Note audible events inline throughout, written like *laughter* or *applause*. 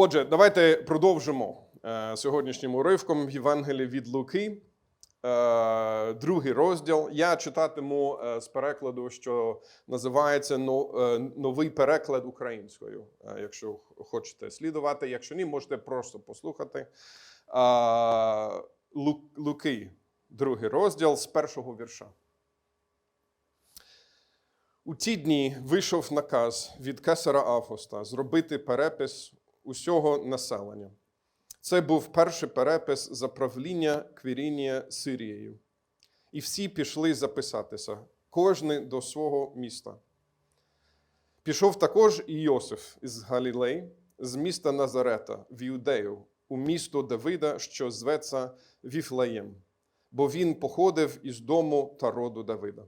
Отже, давайте продовжимо е, сьогоднішнім уривком Євангелії від Луки, е, другий розділ. Я читатиму е, з перекладу, що називається новий переклад українською. Якщо хочете слідувати, якщо ні, можете просто послухати. Луки, другий розділ з першого вірша. У ті дні вийшов наказ від кесара Августа зробити перепис усього населення. Це був перший перепис за правління Квірінія Сирією. І всі пішли записатися, кожен до свого міста. Пішов також і Йосиф із Галілей, з міста Назарета в Іудею, у місто Давида, що зветься Віфлеєм, бо він походив із дому та роду Давида.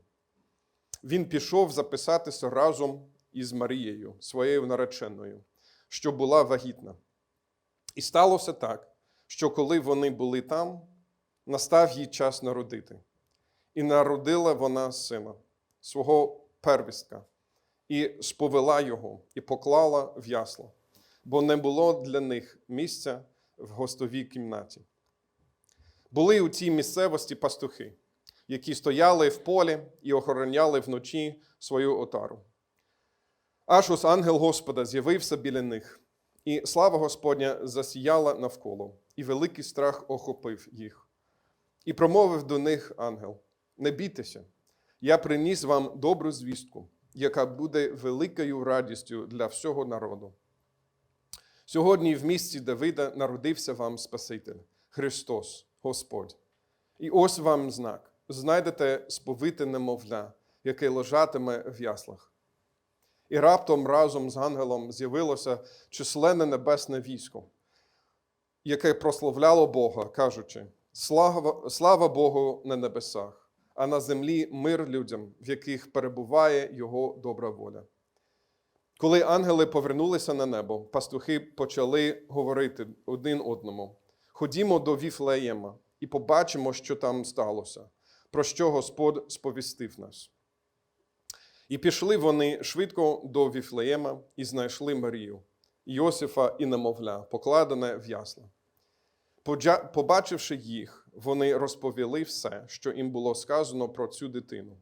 Він пішов записатися разом із Марією, своєю нареченою, що була вагітна. І сталося так, що коли вони були там, настав їй час народити. І народила вона сина, свого первістка, і сповела його, і поклала в ясло, бо не було для них місця в гостовій кімнаті. Були у цій місцевості пастухи, які стояли в полі і охороняли вночі свою отару. Аж ось ангел Господа з'явився біля них, і слава Господня засіяла навколо, і великий страх охопив їх. І промовив до них ангел: Не бійтеся, я приніс вам добру звістку, яка буде великою радістю для всього народу. Сьогодні в місті Давида народився вам Спаситель, Христос, Господь. І ось вам знак: знайдете сповите немовля, яке лежатиме в яслах. І раптом разом з ангелом з'явилося численне небесне військо, яке прославляло Бога, кажучи: слава, слава Богу на небесах, а на землі мир людям, в яких перебуває Його добра воля. Коли ангели повернулися на небо, пастухи почали говорити один одному: Ходімо до Віфлеєма і побачимо, що там сталося, про що Господь сповістив нас. І пішли вони швидко до Віфлеєма і знайшли Марію, Йосифа і немовля, покладене в ясла. Побачивши їх, вони розповіли все, що їм було сказано про цю дитину.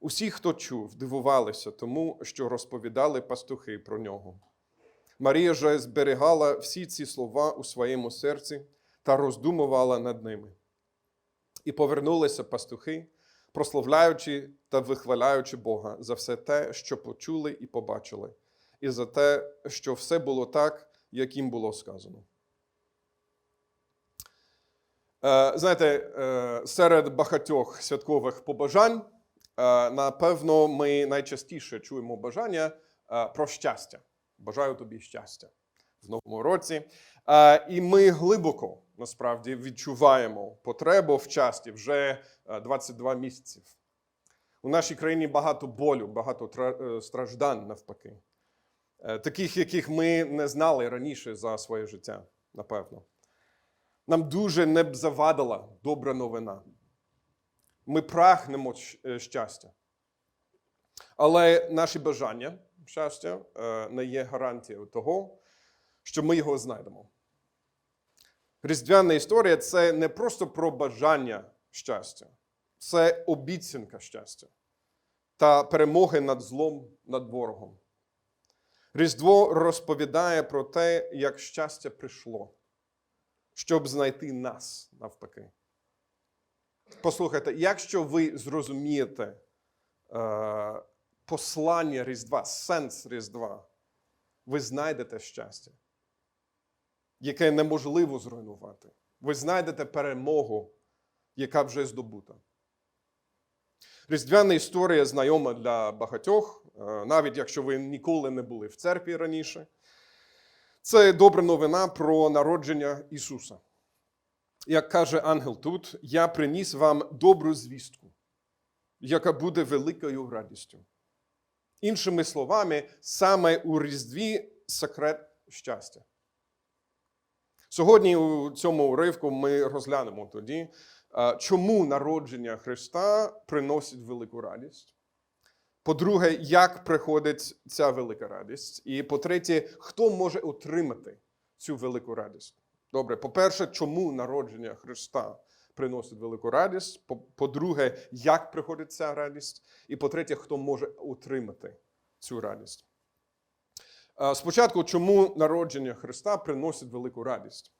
Усі, хто чув, дивувалися тому, що розповідали пастухи про нього. Марія же зберігала всі ці слова у своєму серці та роздумувала над ними. І повернулися пастухи, прославляючи та вихваляючи Бога за все те, що почули і побачили, і за те, що все було так, як їм було сказано. Е, Знаєте, е, серед багатьох святкових побажань, е, напевно, ми найчастіше чуємо бажання про щастя. Бажаю тобі щастя в новому році. Е, І ми глибоко насправді відчуваємо потребу в щасті вже е, 22 місяців. У нашій країні багато болю, багато е, страждань навпаки, Е, таких, яких ми не знали раніше за своє життя, напевно. Нам дуже не б завадила добра новина. Ми прагнемо е, щастя. Але наші бажання щастя е, не є гарантією того, що ми його знайдемо. Різдвяна історія це не просто про бажання щастя, це обіцянка щастя та перемоги над злом, над ворогом. Різдво розповідає про те, як щастя прийшло, щоб знайти нас навпаки. Послухайте, якщо ви зрозумієте е, послання Різдва, сенс Різдва, ви знайдете щастя, яке неможливо зруйнувати. Ви знайдете перемогу, яка вже здобута. Різдвяна історія знайома для багатьох, е, навіть якщо ви ніколи не були в церкві раніше. Це добра новина про народження Ісуса. Як каже ангел тут, я приніс вам добру звістку, яка буде великою радістю. Іншими словами, саме у Різдві секрет щастя. Сьогодні у цьому уривку ми розглянемо тоді, е, чому народження Христа приносить велику радість, По-друге, як приходить ця велика радість? І по-третє, хто може отримати цю велику радість? Добре, по-перше, чому народження Христа приносить велику радість? По- По-друге, як приходить ця радість? І по-третє, хто може отримати цю радість? Е, Спочатку, чому народження Христа приносить велику радість?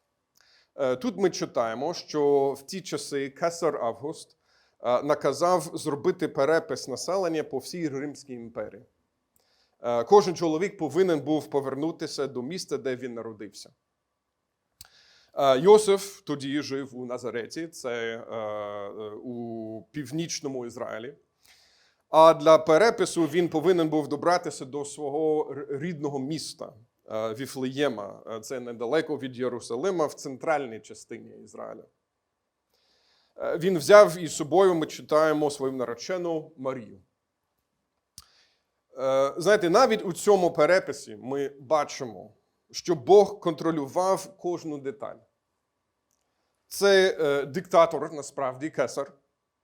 Е, Тут ми читаємо, що в ті часи Кесар Август е, наказав зробити перепис населення по всій Римській імперії. Кожен чоловік повинен був повернутися до міста, де він народився. Йосиф тоді жив у Назареті, це у північному Ізраїлі. А для перепису він повинен був добратися до свого рідного міста е, Віфлеєма. Е, Це недалеко від Єрусалима в центральній частині Ізраїля. Е, Він взяв із собою, ми читаємо свою наречену Марію. Знаєте, навіть у цьому переписі ми бачимо, що Бог контролював кожну деталь. Це диктатор, насправді, кесар,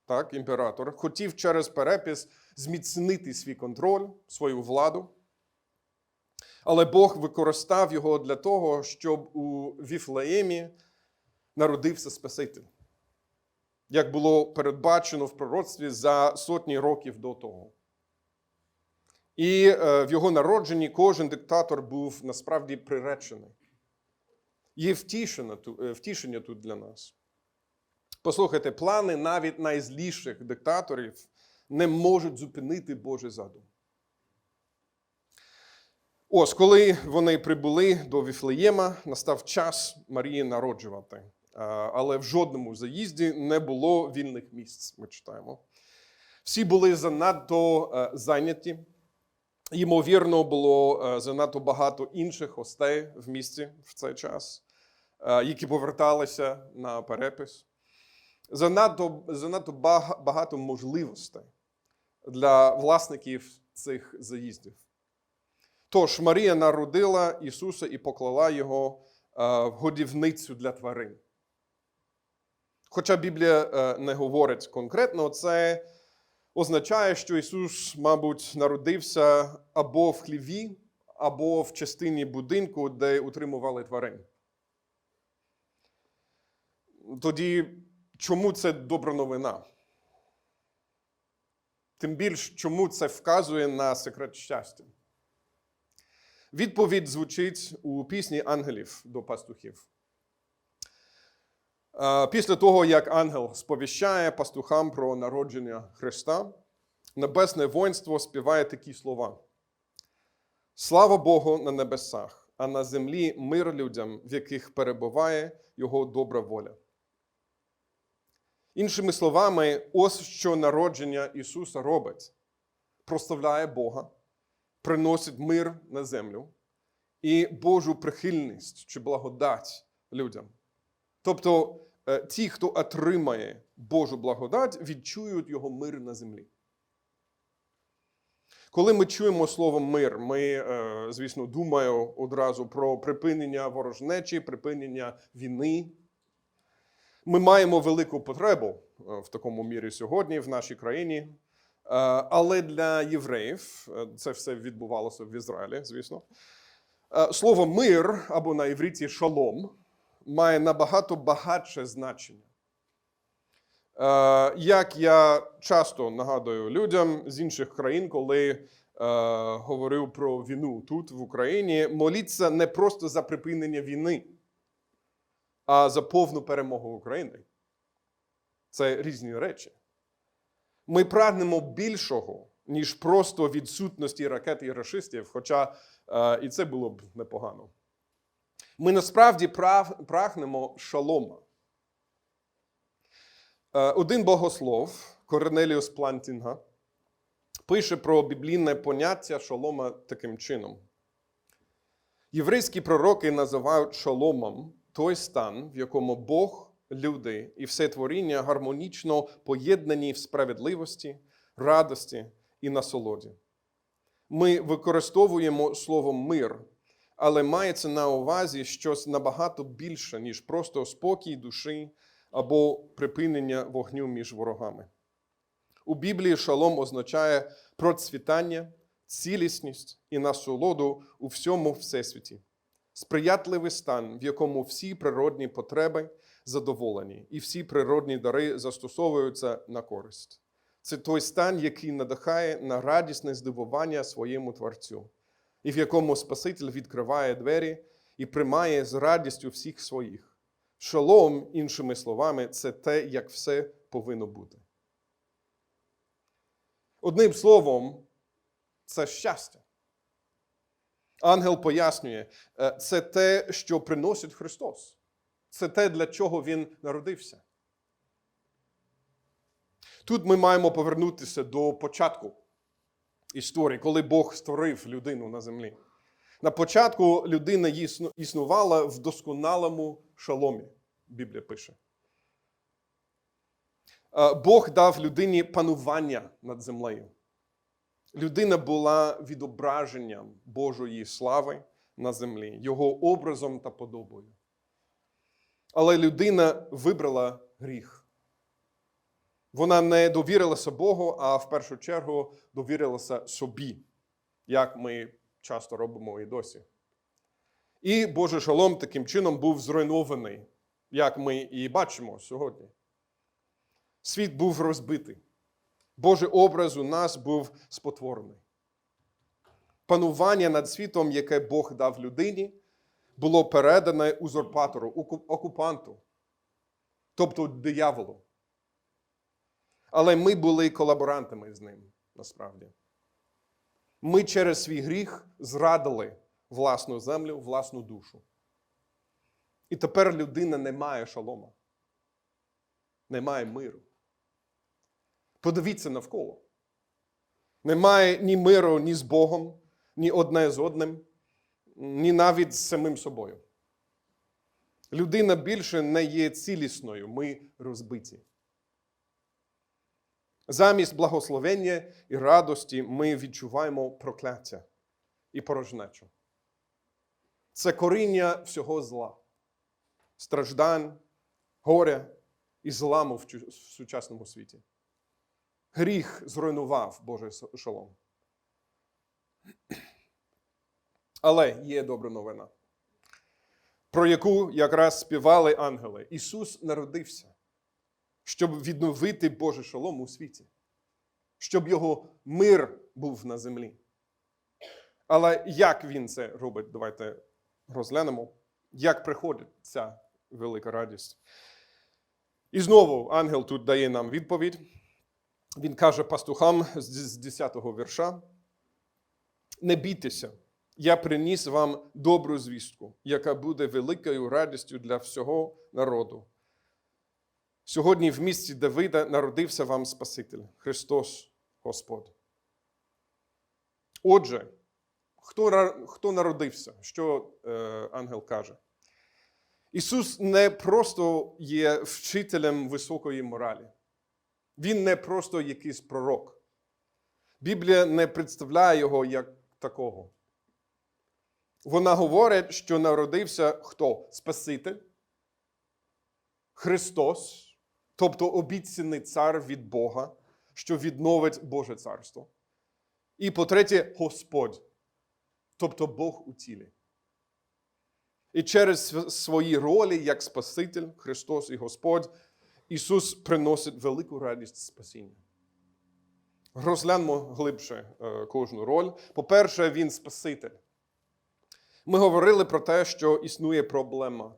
так, імператор, хотів через перепис зміцнити свій контроль, свою владу. Але Бог використав його для того, щоб у Віфлеємі народився Спаситель, як було передбачено в пророцтві за сотні років до того. І е, в його народженні кожен диктатор був насправді приречений. Є е, втішення тут для нас. Послухайте, плани навіть найзліших диктаторів не можуть зупинити Божий задум. Ось, коли вони прибули до Віфлеєма, настав час Марії народжувати. Але в жодному заїзді не було вільних місць, ми читаємо. Всі були занадто е, зайняті. Ймовірно, було е, занадто багато інших гостей в місті в цей час, е, які поверталися на перепис. Занадто, занадто багато можливостей для власників цих заїздів. Тож Марія народила Ісуса і поклала його е, в годівницю для тварин. Хоча Біблія е, не говорить конкретно, це означає, що Ісус, мабуть, народився або в хліві, або в частині будинку, де утримували тварин. Тоді чому це добра новина? Тим більш, чому це вказує на секрет щастя? Відповідь звучить у пісні ангелів до пастухів. Е, Після того, як ангел сповіщає пастухам про народження Христа, небесне воїнство співає такі слова: Слава Богу на небесах, а на землі мир людям, в яких перебуває Його добра воля. Іншими словами, ось що народження Ісуса робить: прославляє Бога, приносить мир на землю і Божу прихильність чи благодать людям. Тобто е, ті, хто отримає Божу благодать, відчують його мир на землі. Коли ми чуємо слово мир, ми, е, звісно, думаємо одразу про припинення ворожнечі, припинення війни. Ми маємо велику потребу е, в такому мірі сьогодні в нашій країні. Е, Але для євреїв е, це все відбувалося в Ізраїлі, звісно. Слово мир або на івриті шалом має набагато багатше значення. Як я часто нагадую людям з інших країн, коли говорив про війну тут, в Україні, моліться не просто за припинення війни, а за повну перемогу України. Це різні речі. Ми прагнемо більшого, ніж просто відсутності ракет і рашистів, хоча е, і це було б непогано. Ми насправді прав- прагнемо шалома. Е, Один богослов, Корнеліус Плантінга, пише про біблійне поняття шалома таким чином. Єврейські пророки називають шаломом той стан, в якому Бог, люди і все творіння гармонічно поєднані в справедливості, радості і насолоді. Ми використовуємо слово мир, але мається на увазі щось набагато більше, ніж просто спокій душі або припинення вогню між ворогами. У Біблії шалом означає процвітання, цілісність і насолоду у всьому всесвіті, сприятливий стан, в якому всі природні потреби задоволені, і всі природні дари застосовуються на користь. Це той стан, який надихає на радісне здивування своєму творцю, і в якому Спаситель відкриває двері і приймає з радістю всіх своїх. Шалом, іншими словами, це те, як все повинно бути. Одним словом, це щастя. Ангел пояснює, е, це те, що приносить Христос. Це те, для чого Він народився. Тут ми маємо повернутися до початку історії, коли Бог створив людину на землі. На початку людина існувала в досконалому шаломі, Біблія пише. Е, Бог дав людині панування над землею. Людина була відображенням Божої слави на землі, його образом та подобою. Але людина вибрала гріх. Вона не довірилася Богу, а в першу чергу довірилася собі, як ми часто робимо і досі. І Божий шалом таким чином був зруйнований, як ми і бачимо сьогодні. Світ був розбитий. Божий образ у нас був спотворений. Панування над світом, яке Бог дав людині, було передане узурпатору, окупанту, тобто дияволу. Але ми були колаборантами з ним насправді. Ми через свій гріх зрадили власну землю, власну душу. І тепер людина не має шалома, не має миру. Подивіться навколо. Немає ні миру ні з Богом, ні одне з одним, ні навіть з самим собою. Людина більше не є цілісною, ми розбиті. Замість благословення і радості ми відчуваємо прокляття і порожнечу. Це коріння всього зла, страждань, горя і зламу в сучасному світі. Гріх зруйнував Божий шалом. Але є добра новина, про яку якраз співали ангели. Ісус народився, щоб відновити Божий шалом у світі, щоб його мир був на землі. Але як він це робить? Давайте розглянемо, як приходить ця велика радість. І знову ангел тут дає нам відповідь. Він каже пастухам з з 10-го вірша: Не бійтеся, я приніс вам добру звістку, яка буде великою радістю для всього народу. Сьогодні в місті Давида народився вам Спаситель, Христос Господь. Отже, хто, хто народився? Що е, ангел каже? Ісус не просто є вчителем високої моралі. Він не просто якийсь пророк. Біблія не представляє його як такого. Вона говорить, що народився хто? Спаситель, Христос, тобто обіцяний цар від Бога, що відновить Боже царство. І по-третє, Господь, тобто Бог у тілі. І через свої ролі як Спаситель, Христос і Господь, Ісус приносить велику радість спасіння. Розгляньмо глибше е, кожну роль. По-перше, Він Спаситель. Ми говорили про те, що існує проблема,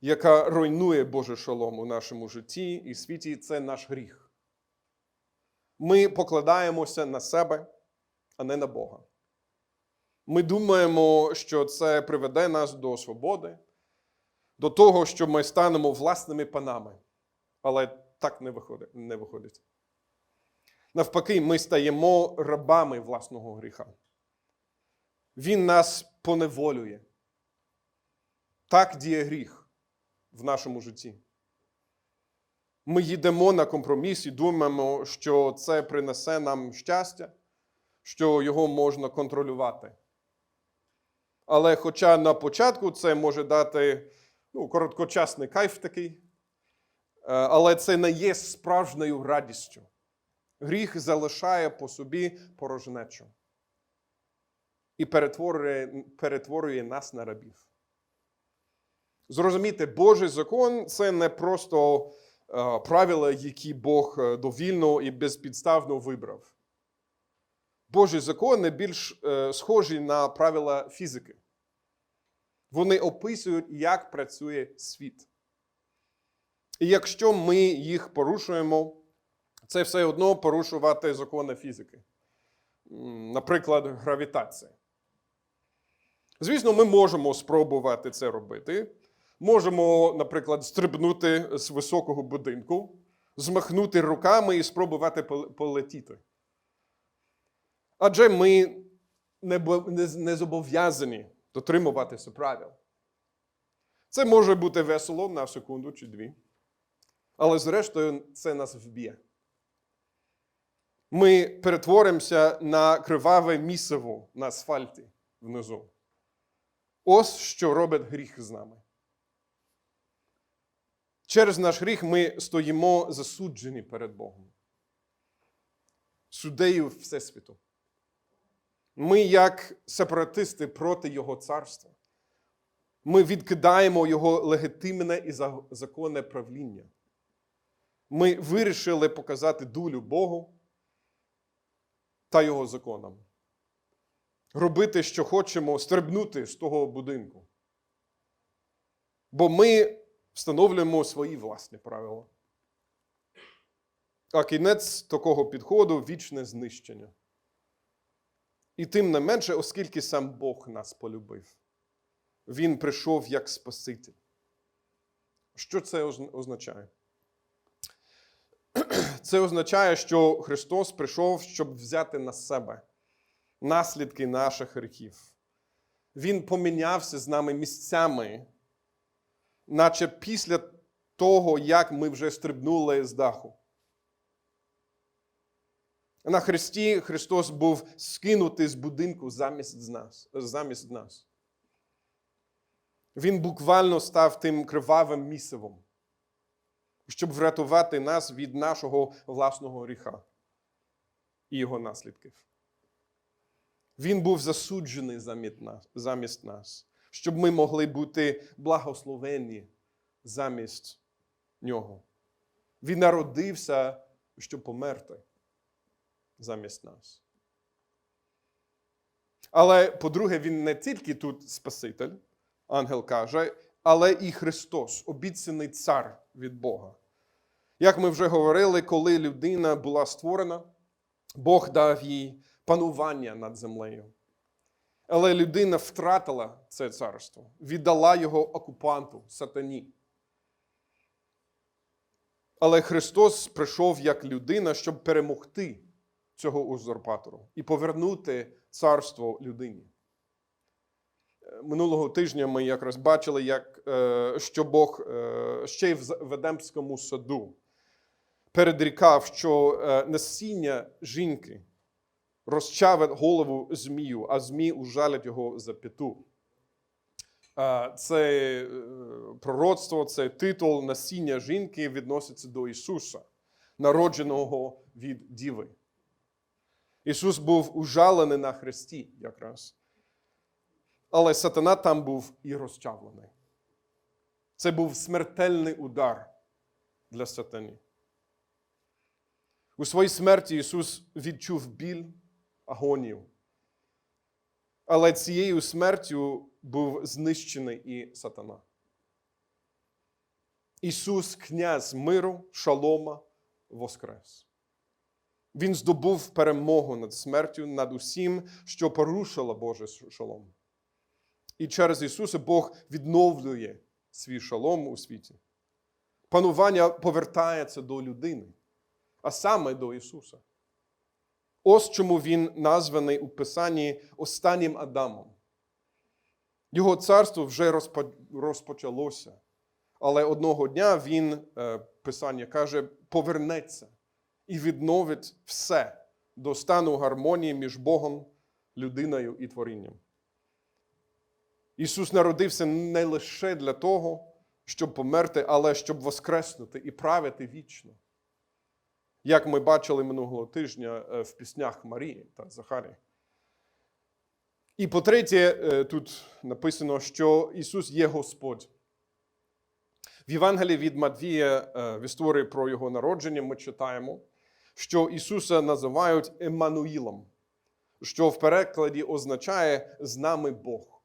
яка руйнує Божий шалом у нашому житті і світі. Це наш гріх. Ми покладаємося на себе, а не на Бога. Ми думаємо, що це приведе нас до свободи, до того, що ми станемо власними панами. Але так не виходить. Не виходить. Навпаки, ми стаємо рабами власного гріха. Він нас поневолює. Так діє гріх в нашому житті. Ми їдемо на компроміс і думаємо, що це принесе нам щастя, що його можна контролювати. Але хоча на початку це може дати ну, короткочасний кайф такий, але це не є справжньою радістю, Гріх залишає по собі порожнечу і перетворює, перетворює нас на рабів. Зрозумійте, Божий закон це не просто е, правила, які Бог е, довільно і безпідставно вибрав. Божі закони більш е, схожі на правила фізики. Вони описують, як працює світ. І якщо ми їх порушуємо, це все одно порушувати закони фізики. Наприклад, гравітація. Звісно, ми можемо спробувати це робити. Можемо, наприклад, стрибнути з високого будинку, змахнути руками і спробувати полетіти. Адже ми не зобов'язані дотримуватися правил. Це може бути весело на секунду чи дві, але зрештою це нас вб'є. Ми перетворимося на криваве місиво на асфальті внизу. Ось що робить гріх з нами. Через наш гріх ми стоїмо засуджені перед Богом, суддею Всесвіту. Ми, як сепаратисти проти Його царства, ми відкидаємо Його легітимне і законне правління. Ми вирішили показати дулю Богу та Його законам. Робити, що хочемо, стрибнути з того будинку. Бо ми встановлюємо свої власні правила. А кінець такого підходу вічне знищення. І тим не менше, оскільки сам Бог нас полюбив, Він прийшов як Спаситель. Що це означає? *clears throat* Це означає, що Христос прийшов, щоб взяти на себе наслідки наших гріхів. Він помінявся з нами місцями, наче після того, як ми вже стрибнули з даху. На Христі Христос був скинутий з будинку замість нас, замість нас. Він буквально став тим кривавим місивом, щоб врятувати нас від нашого власного гріха і його наслідків. Він був засуджений замість нас, щоб ми могли бути благословені замість нього. Він народився, щоб померти замість нас. Але, по-друге, він не тільки тут Спаситель, ангел каже, але і Христос, обіцяний цар від Бога. Як ми вже говорили, коли людина була створена, Бог дав їй панування над землею. Але людина втратила це царство, віддала його окупанту, сатані. Але Христос прийшов як людина, щоб перемогти цього узурпатору і повернути царство людині. Минулого тижня ми якраз бачили, як, е, що Бог е, ще й в Едемському саду передрікав, що е, насіння жінки розчавить голову змію, а змій ужалить його за п'яту. Це пророцтво, це титул насіння жінки відноситься до Ісуса, народженого від Діви. Ісус був ужалений на хресті якраз. Але сатана там був і розчавлений. Це був смертельний удар для сатани. У своїй смерті Ісус відчув біль, агонію. Але цією смертю був знищений і сатана. Ісус, князь миру, шалома, воскрес. Він здобув перемогу над смертю, над усім, що порушило Боже шалом. І через Ісуса Бог відновлює свій шалом у світі. Панування повертається до людини, а саме до Ісуса. Ось чому Він названий у Писанні останнім Адамом. Його царство вже розпочалося. Але одного дня він, е, Писання каже, повернеться і відновить все до стану гармонії між Богом, людиною і творінням. Ісус народився не лише для того, щоб померти, але щоб воскреснути і правити вічно. як ми бачили минулого тижня е, в піснях Марії та Захарії. І по-третє, е, тут написано, що Ісус є Господь. В Євангелії від Матвія е, в історії про його народження ми читаємо, що Ісуса називають Еммануїлом, що в перекладі означає з нами Бог.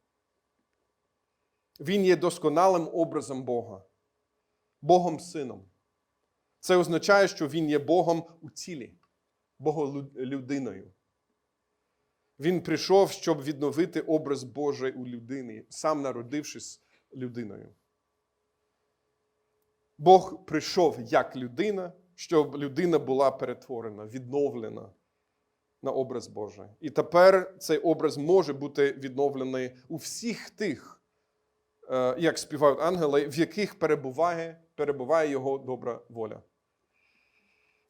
Він є досконалим образом Бога, Богом Сином. Це означає, що Він є Богом у тілі, Боголюдиною. Він прийшов, щоб відновити образ Божий у людині, сам народившись людиною. Бог прийшов як людина, щоб людина була перетворена, відновлена на образ Божий. І тепер цей образ може бути відновлений у всіх тих, як співають ангели, в яких перебуває, перебуває його добра воля.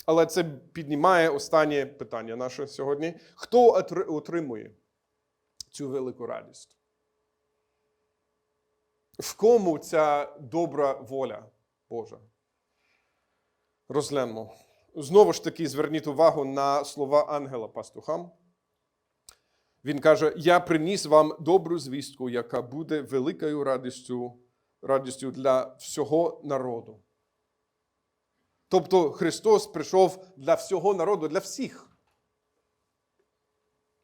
Але це піднімає останнє питання наше сьогодні. Хто отримує цю велику радість? В кому ця добра воля Божа? Розглянемо. Знову ж таки, зверніть увагу на слова ангела пастухам. Він каже: Я приніс вам добру звістку, яка буде великою радістю, радістю для всього народу. Тобто Христос прийшов для всього народу, для всіх.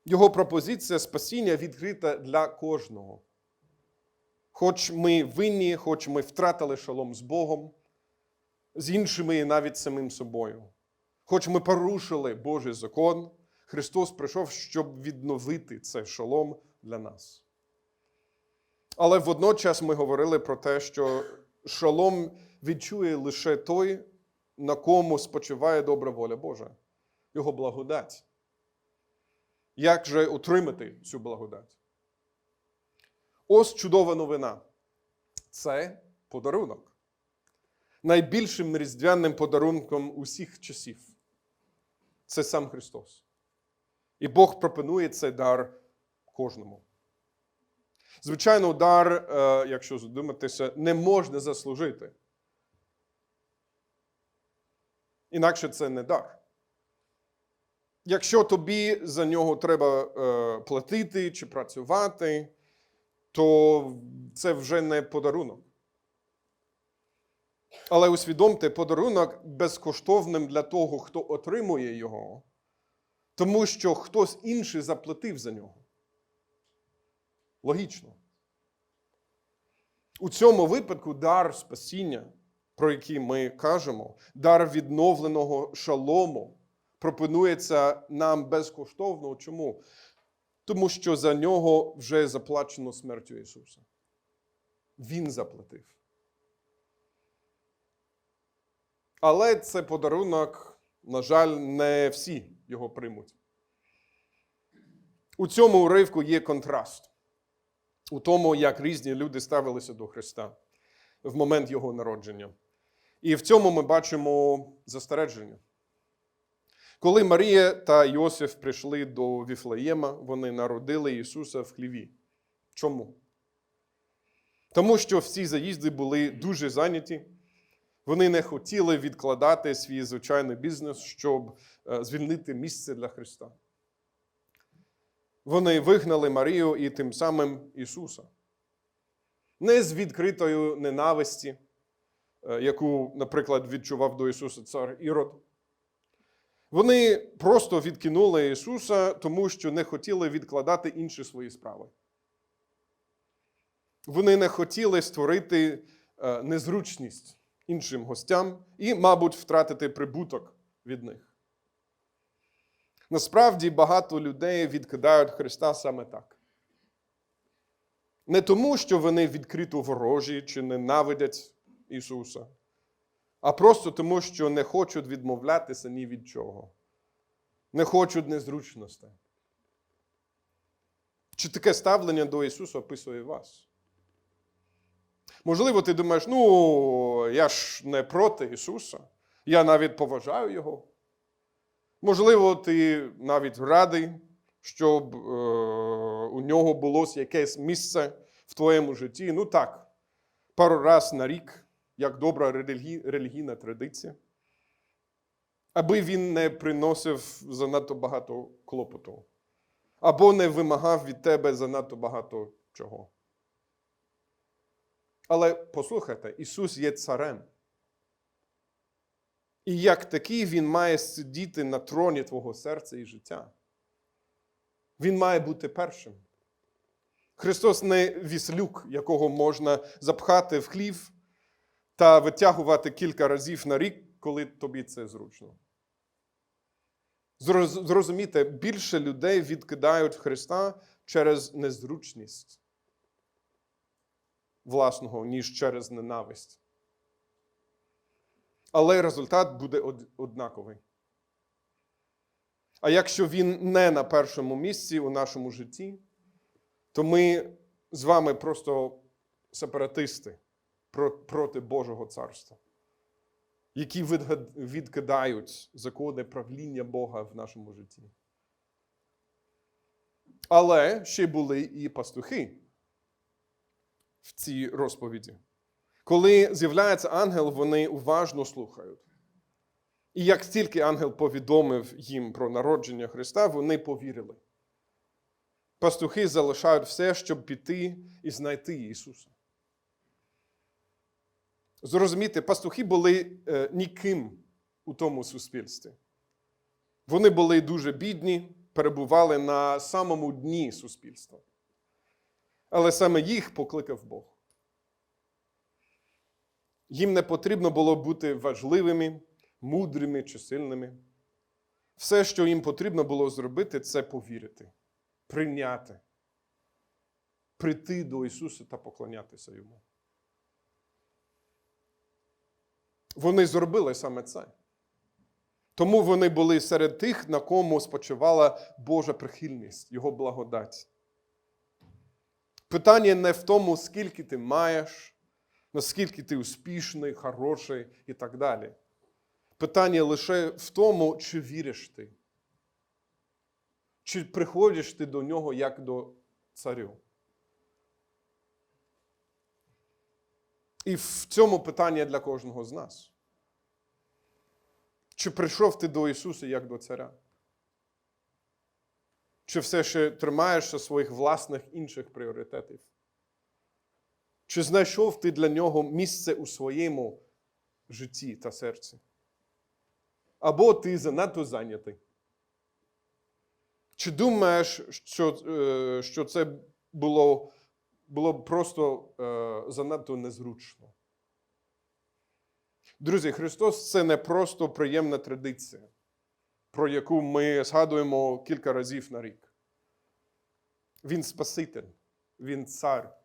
Його пропозиція спасіння відкрита для кожного. Хоч ми винні, хоч ми втратили шалом з Богом, з іншими і навіть самим собою. Хоч ми порушили Божий закон, Христос прийшов, щоб відновити цей шалом для нас. Але водночас ми говорили про те, що шалом відчує лише той, на кому спочиває добра воля Божа, Його благодать. Як же отримати цю благодать? Ось чудова новина. Це подарунок. Найбільшим різдвяним подарунком усіх часів. Це сам Христос. І Бог пропонує цей дар кожному. Звичайно, дар, е, якщо задуматися, не можна заслужити. Інакше це не дар. Якщо тобі за нього треба е, платити чи працювати, то це вже не подарунок. Але усвідомте, подарунок безкоштовним для того, хто отримує його, тому що хтось інший заплатив за нього. Логічно. У цьому випадку дар спасіння, про який ми кажемо, дар відновленого шалому, пропонується нам безкоштовно. Чому? Тому що за нього вже заплачено смертю Ісуса. Він заплатив. Але це подарунок, на жаль, не всі його приймуть. У цьому уривку є контраст у тому, як різні люди ставилися до Христа в момент Його народження. І в цьому ми бачимо застереження. Коли Марія та Йосиф прийшли до Віфлеєма, вони народили Ісуса в хліві. Чому? Тому що всі заїзди були дуже зайняті. Вони не хотіли відкладати свій звичайний бізнес, щоб е, звільнити місце для Христа. Вони вигнали Марію і тим самим Ісуса. Не з відкритою ненависті, е, яку, наприклад, відчував до Ісуса цар Ірод. Вони просто відкинули Ісуса, тому що не хотіли відкладати інші свої справи. Вони не хотіли створити е, незручність іншим гостям і, мабуть, втратити прибуток від них. Насправді багато людей відкидають Христа саме так. Не тому, що вони відкрито ворожі чи ненавидять Ісуса, а просто тому, що не хочуть відмовлятися ні від чого, не хочуть незручностей. Чи таке ставлення до Ісуса описує вас? Можливо, ти думаєш, ну, я ж не проти Ісуса, я навіть поважаю Його. Можливо, ти навіть радий, щоб е, у нього було якесь місце в твоєму житті. Ну так, пару раз на рік, як добра релігі, релігійна традиція. аби він не приносив занадто багато клопоту, або не вимагав від тебе занадто багато чого. Але послухайте, Ісус є царем. І як такий Він має сидіти на троні твого серця і життя. Він має бути першим. Христос не віслюк, якого можна запхати в хлів та витягувати кілька разів на рік, коли тобі це зручно. Зроз- Зрозумійте, більше людей відкидають Христа через незручність власного, ніж через ненависть. Але результат буде однаковий. А якщо він не на першому місці у нашому житті, то ми з вами просто сепаратисти проти Божого царства, які відкидають закони правління Бога в нашому житті. Але ще були і пастухи в цій розповіді. Коли з'являється ангел, вони уважно слухають. І як тільки ангел повідомив їм про народження Христа, вони повірили. Пастухи залишають все, щоб піти і знайти Ісуса. Зрозуміти, пастухи були е, ніким у тому суспільстві. Вони були дуже бідні, перебували на самому дні суспільства. Але саме їх покликав Бог. Їм не потрібно було бути важливими, мудрими чи сильними. Все, що їм потрібно було зробити, це повірити, прийняти, прийти до Ісуса та поклонятися Йому. Вони зробили саме це. Тому вони були серед тих, на кому спочивала Божа прихильність, Його благодать. Питання не в тому, скільки ти маєш, наскільки ти успішний, хороший і так далі. Питання лише в тому, чи віриш ти, чи приходиш ти до нього як до царю. І в цьому питання для кожного з нас. Чи прийшов ти до Ісуса як до царя? Чи все ще тримаєшся своїх власних інших пріоритетів? Чи знайшов ти для нього місце у своєму житті та серці? Або ти занадто зайнятий? Чи думаєш, що, е, що це було, було просто е, занадто незручно? Друзі, Христос це не просто приємна традиція, про яку ми згадуємо кілька разів на рік. Він Спаситель, Він цар,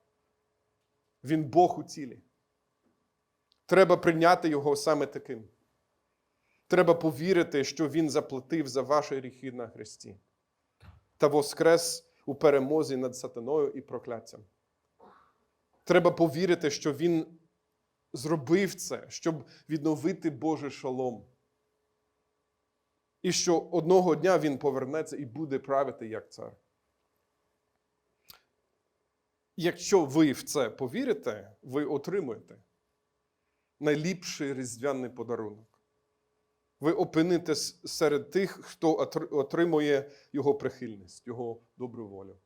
Він Бог у тілі. Треба прийняти його саме таким. Треба повірити, що Він заплатив за ваші гріхи на Христі та воскрес у перемозі над сатаною і прокляттям. Треба повірити, що Він зробив це, щоб відновити Божий шалом. І що одного дня Він повернеться і буде правити як цар. Якщо ви в це повірите, ви отримуєте найліпший різдвяний подарунок. Ви опинитесь серед тих, хто отримує його прихильність, його добру волю.